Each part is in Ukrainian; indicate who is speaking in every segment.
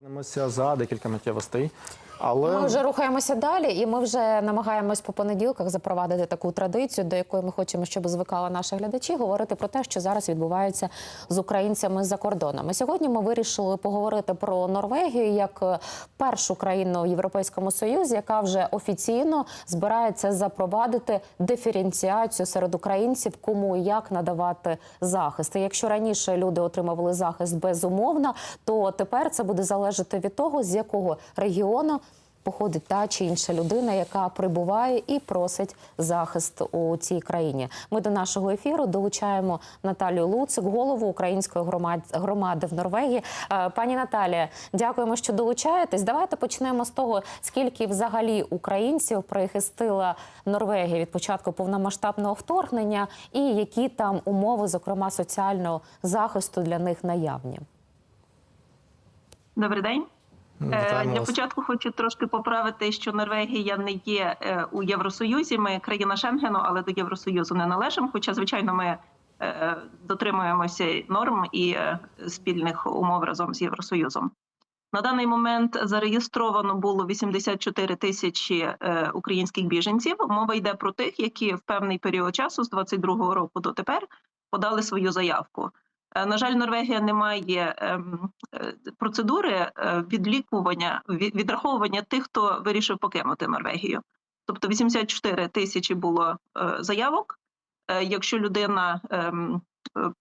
Speaker 1: Повернемося за декілька миттєвостей. Але
Speaker 2: Ми вже рухаємося далі, і ми вже намагаємось по понеділках запровадити таку традицію, до якої ми хочемо, щоб звикали наші глядачі, говорити про те, що зараз відбувається з українцями за кордоном. І сьогодні ми вирішили поговорити про Норвегію як е, першу країну в Європейському Союзі, яка вже офіційно збирається запровадити диференціацію серед українців, кому і як надавати захист. І якщо раніше люди отримували захист безумовно, то тепер це буде залежати від того, з якого регіону походить та чи інша людина, яка прибуває і просить захист у цій країні. Ми до нашого ефіру долучаємо Наталію Луцик, голову української громад- громади в Норвегії. Е, Пані Наталія, дякуємо, що долучаєтесь. Давайте почнемо з того, скільки взагалі українців прихистила Норвегія від початку повномасштабного вторгнення, і які там умови, зокрема соціального захисту, для них наявні.
Speaker 3: Добрий день. Е,
Speaker 1: Вітаємо
Speaker 3: Для
Speaker 1: вас.
Speaker 3: початку хочу трошки поправити, що Норвегія не є е, у Євросоюзі. Ми країна Шенгену, але до Євросоюзу не належимо. Хоча, звичайно, ми е, дотримуємося норм і е, спільних умов разом з Євросоюзом. На даний момент зареєстровано було 84 тисячі е, українських біженців. Мова йде про тих, які в певний період часу з 22-го року до тепер подали свою заявку. Е, На жаль, Норвегія не має ем, е, процедури е, відлікування відраховування тих, хто вирішив покинути Норвегію. Тобто 84 тисячі було заявок. Якщо людина ем,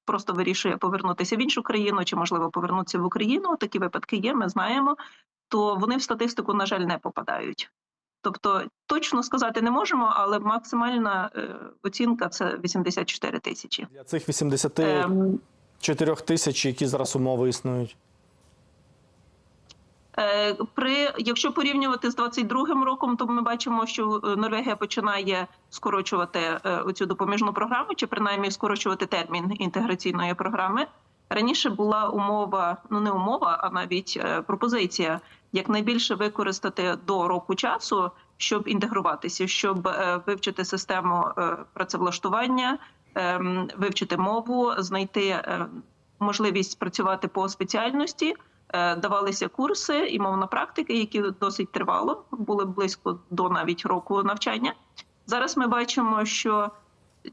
Speaker 3: просто вирішує повернутися в іншу країну чи можливо повернутися в Україну, такі випадки є. Ми знаємо, то вони в статистику, на жаль, не попадають. Тобто точно сказати не можемо, але максимальна оцінка це 84 тисячі.
Speaker 1: для цих 84
Speaker 3: Ем,
Speaker 1: тисяч, які зараз умови існують.
Speaker 3: Е, При якщо порівнювати з 22-м роком, то ми бачимо, що е, Норвегія починає скорочувати е, оцю допоміжну програму, чи принаймні скорочувати термін інтеграційної програми. Раніше була умова, ну не умова, а навіть пропозиція якнайбільше використати до року часу, щоб інтегруватися, щоб вивчити систему працевлаштування, вивчити мову, знайти е, можливість працювати по спеціальності. Е, Давалися курси і мовна практика, які досить тривало, були близько до навіть року навчання. Зараз ми бачимо, що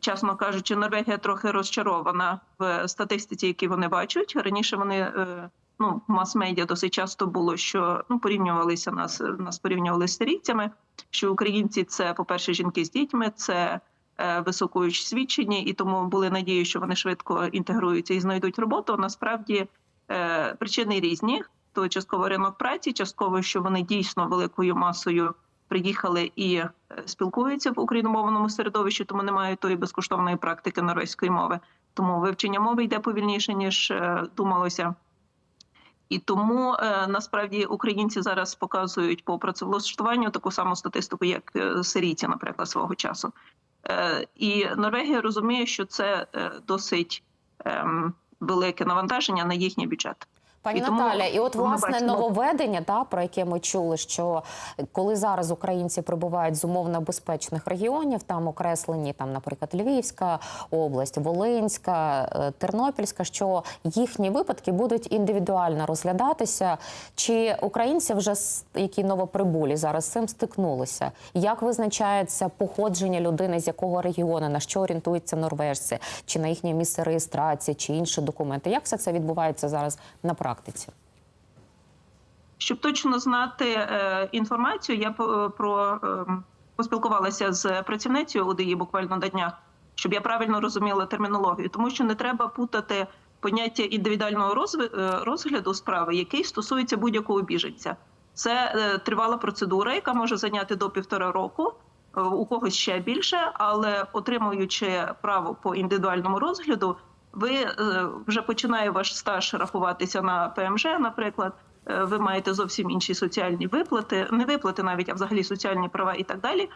Speaker 3: чесно кажучи, Норвегія трохи розчарована в статистиці, які вони бачать. Раніше вони е, ну мас-медіа досить часто було, що ну порівнювалися нас, нас порівнювали з сирійцями. Що українці це, по-перше, жінки з дітьми, це е, високоосвічені, і тому були надії, що вони швидко інтегруються і знайдуть роботу. Насправді е, причини різні. То частково ринок праці, частково, що вони дійсно великою масою приїхали і е, спілкуються в україномовному середовищі, тому не мають тої безкоштовної практики норвезької мови. Тому вивчення мови йде повільніше ніж думалося. І тому насправді українці зараз показують по працевлаштуванню таку саму статистику, як сирійці, наприклад, свого часу. Е, і Норвегія розуміє, що це е, досить ем, велике навантаження на їхній бюджет.
Speaker 2: Пані
Speaker 3: І тому
Speaker 2: Наталя, і от власне
Speaker 3: бачимо-
Speaker 2: нововведення, та про яке ми чули, що коли зараз українці прибувають з умовно безпечних регіонів, там окреслені, там, наприклад, Львівська область, Волинська, е, Тернопільська, що їхні випадки будуть індивідуально розглядатися. Чи українці вже які новоприбулі зараз з цим стикнулися? Як визначається походження людини, з якого регіону, на що орієнтуються норвежці, чи на їхнє місце реєстрації, чи інші документи? Як все це відбувається зараз на практиці?
Speaker 3: Щоб точно знати е, інформацію, я по- про е, поспілкувалася з працівницею УДІ буквально на днях, щоб я правильно розуміла термінологію, тому що не треба путати поняття індивідуального е, розгляду справи, який стосується будь-якого біженця. Це е, тривала процедура, яка може зайняти до півтора року. е, У когось ще більше, але отримуючи право по індивідуальному розгляду, ви е, вже починає ваш стаж рахуватися на ПМЖ, наприклад. Е, Ви маєте зовсім інші соціальні виплати, не виплати навіть, а взагалі соціальні права і так далі.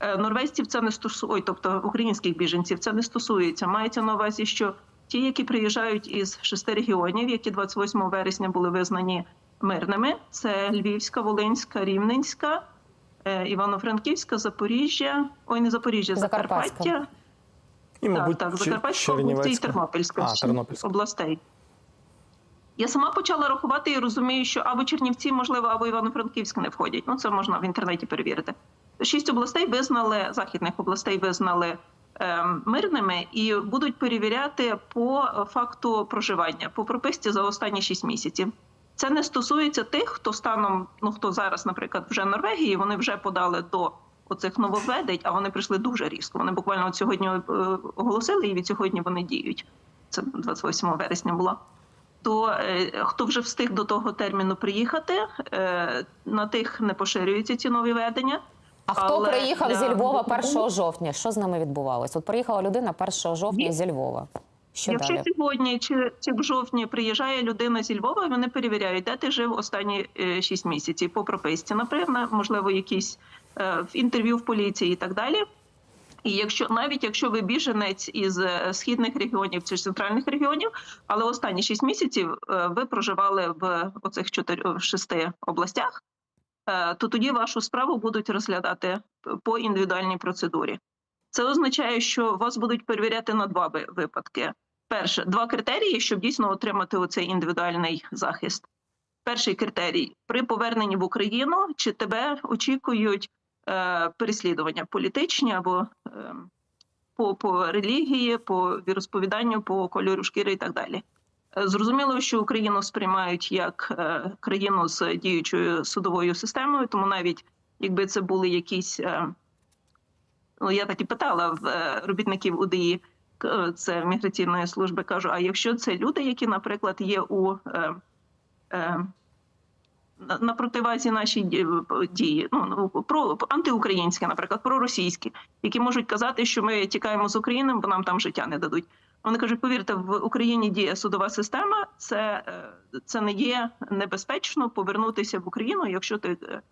Speaker 3: Е, Норвезців це не стосує, тобто українських біженців це не стосується. Мається на увазі, що ті, які приїжджають із шести регіонів, які 28 вересня були визнані мирними, це Львівська, Волинська, Рівненська, Івано-Франківська, Запоріжжя, ой, не Запоріжжя. Закарпаття.
Speaker 1: І, мабуть,
Speaker 3: так, так, Закарпатська область і. Тернопільська
Speaker 1: А, Тернопільська.
Speaker 3: областей. Я сама почала рахувати і розумію, що або Чернівці, можливо, або Івано-Франківськ не входять. Ну це можна в інтернеті перевірити. Шість областей визнали західних областей визнали ем, мирними і будуть перевіряти по факту проживання по прописці за останні шість місяців. Це не стосується тих, хто станом, ну хто зараз, наприклад, вже в Норвегії, вони вже подали до оцих нововведень, а вони прийшли дуже різко. Вони буквально от сьогодні е, оголосили, і від сьогодні вони діють. Це 28 вересня було. То е, хто вже встиг до того терміну приїхати, е, на тих не поширюються ці нові ведення.
Speaker 2: А хто приїхав
Speaker 3: для
Speaker 2: зі Львова 1 жовтня? Що з ними відбувалось? От приїхала людина 1 жовтня
Speaker 3: Ні.
Speaker 2: зі Львова. Що
Speaker 3: Якщо
Speaker 2: далі?
Speaker 3: сьогодні чи, чи в жовтні приїжджає людина зі Львова, вони перевіряють, де ти жив останні е, 6 місяців по прописці. Напевно, можливо, якісь в інтерв'ю в поліції і так далі. І якщо навіть якщо ви біженець із е, східних регіонів чи центральних регіонів, але останні 6 місяців е, ви проживали в оцих 4, шести областях, е, то тоді вашу справу будуть розглядати по індивідуальній процедурі. Це означає, що вас будуть перевіряти на два випадки. Перше, два критерії, щоб дійсно отримати оцей індивідуальний захист. Перший критерій при поверненні в Україну, чи тебе очікують е, переслідування політичні або е, по, по релігії, по віросповіданню, по кольору шкіри і так далі. Е, Зрозуміло, що Україну сприймають як е, країну з діючою судовою системою, тому навіть якби це були якісь. Е, Ну, я так і питала в е, робітників УДІ, е, це міграційної служби, кажу: а якщо це люди, які, наприклад, є у е, е, на- противазі нашій ді- дії, ну ну, про антиукраїнські, наприклад, проросійські, які можуть казати, що ми тікаємо з України, бо нам там життя не дадуть. Вони кажуть, повірте, в Україні діє судова система. Це, е, це не є небезпечно повернутися в Україну, якщо ти е, е,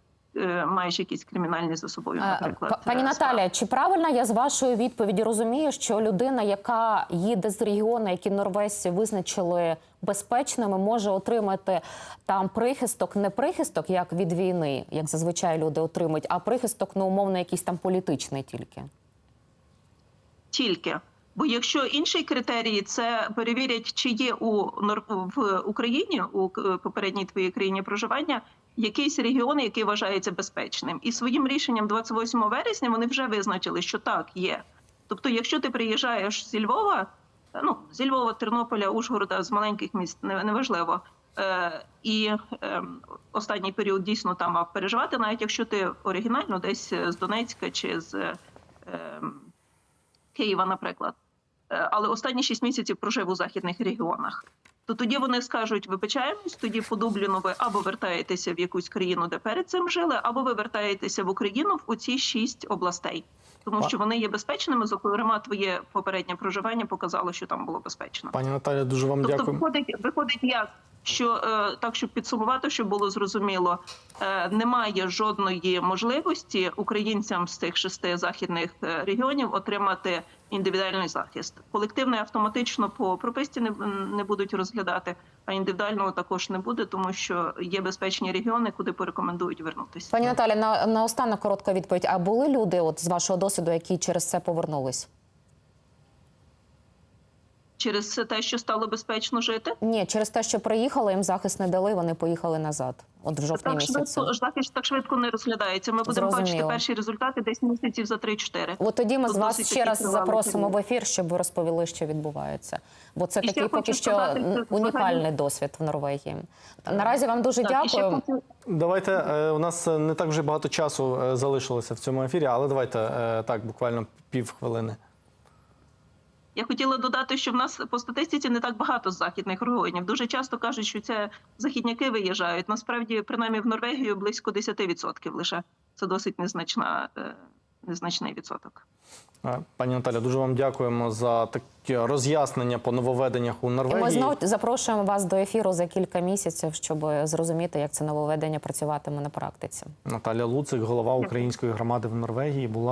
Speaker 3: маєш якісь кримінальні за собою,
Speaker 2: Е,
Speaker 3: наприклад.
Speaker 2: Пані
Speaker 3: е.
Speaker 2: Наталя, чи правильно я з вашої відповіді розумію, що людина, яка їде з регіону, які норвежці визначили безпечними, може отримати там прихисток, не прихисток, як від війни, як зазвичай люди отримують, а прихисток, ну умовно, якийсь там політичний тільки.
Speaker 3: тільки. Бо якщо інший критерій це перевірять, чи є у в Україні у попередній твоїй країні проживання якийсь регіон, який вважається безпечним, і своїм рішенням 28 вересня вони вже визначили, що так є. Тобто, якщо ти приїжджаєш зі Львова, ну зі Львова, Тернополя, Ужгорода, з маленьких міст, не- неважливо. Е, і е, останній період дійсно там мав переживати, навіть якщо ти оригінально десь з Донецька чи з е, Києва, наприклад, Е, але останні 6 місяців прожив у західних регіонах. То тоді вони скажуть, вибачаємось, тоді по Дубліну ви або вертаєтеся в якусь країну, де перед цим жили, або ви вертаєтеся в Україну в оці шість областей, тому що вони є безпечними. Зокрема, твоє попереднє проживання показало, що там було безпечно.
Speaker 1: Пані Наталя, дуже вам
Speaker 3: Тобто
Speaker 1: дякую.
Speaker 3: виходить, виходить як, що е, так, щоб підсумувати, щоб було зрозуміло, е, немає жодної можливості українцям з цих шести західних е, регіонів отримати індивідуальний захист. Колективний автоматично по прописці не, не будуть розглядати, а індивідуального також не буде, тому що є безпечні регіони, куди порекомендують вернутися.
Speaker 2: Пані Наталі, на, на останок коротка відповідь. А були люди, от з вашого досвіду, які через це повернулись?
Speaker 3: Через те, що стало безпечно жити.
Speaker 2: Ні, через те, що приїхали, їм захист не дали, вони поїхали назад. От в жовтні
Speaker 3: Так
Speaker 2: місяці.
Speaker 3: швидко захист так швидко не розглядається. Ми будемо бачити перші результати десь місяців за 3-4.
Speaker 2: От тоді ми з вас ще раз запросимо в ефір, щоб ви розповіли, що відбувається. Бо це
Speaker 3: І
Speaker 2: такий поки що
Speaker 3: сказати,
Speaker 2: унікальний
Speaker 3: взагалі-
Speaker 2: досвід в Норвегії. Наразі вам дуже
Speaker 3: Так,
Speaker 2: дякую.
Speaker 1: Давайте е, у нас е, не так вже багато часу е, залишилося в цьому ефірі, але давайте так, буквально пів хвилини.
Speaker 3: Я хотіла додати, що в нас по статистиці не так багато з західних регіонів. Дуже часто кажуть, що це західняки виїжджають. Насправді, принаймні в Норвегію близько 10% лише. Це досить незначна, е, незначний відсоток.
Speaker 1: Пані Наталя, дуже вам дякуємо за таке роз'яснення по нововведеннях у
Speaker 2: І
Speaker 1: Норвегії.
Speaker 2: ми знову запрошуємо вас до ефіру за кілька місяців, щоб зрозуміти, як це нововведення працюватиме на практиці.
Speaker 1: Наталя Луцик, голова української громади в Норвегії, була.